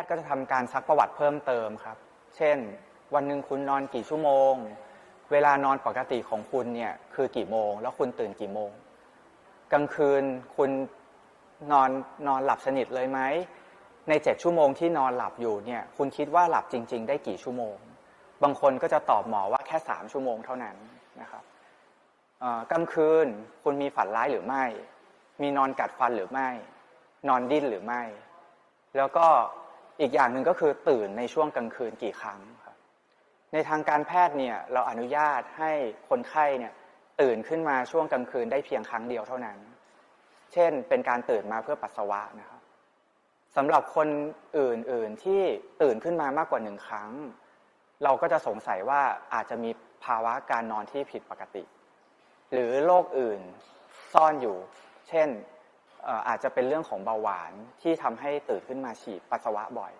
ทย์ก็จะทำการซักประวัติเพิ่มเติมครับ เช่น วันหนึ่งคุณนอนกี่ชั่วโมง เวลานอนปกติของคุณเนี่ยคือกี่โมง แล้วคุณตื่นกี่โมง กลางคืนคุณนอนนอนหลับสนิทเลยไหม ในเจ็ดชั่วโมงที่นอนหลับอยู่เนี่ยคุณคิดว่าหลับจริง ๆ ได้กี่ชั่วโมง บางคนก็จะตอบหมอว่าแค่สามชั่วโมงเท่านั้นนะครับอ่อกลางคืนคุณมีฝันร้ายหรือไม่ มีนอนกัดฟันหรือไม่ นอนดิ้นหรือไม่ แล้วก็ อีกอย่างหนึ่งก็คือตื่นในช่วงกลางคืนกี่ครั้งครับในทางการแพทย์เนี่ยเราอนุญาตให้คนไข้เนี่ยตื่นขึ้นมาช่วงกลางคืนได้เพียงครั้งเดียวเท่านั้น เช่นเป็นการตื่นมาเพื่อปัสสาวะนะครับสำหรับคนอื่นๆที่ตื่นขึ้นมามากกว่าหนึ่งครั้ง เราก็จะสงสัยว่าอาจจะมีภาวะการนอนที่ผิดปกติ หรือโรคอื่นซ่อนอยู่ เช่น อาจจะเป็นเรื่องของเบาหวานที่ทำให้ตื่นขึ้นมาฉีดปัสสาวะบ่อย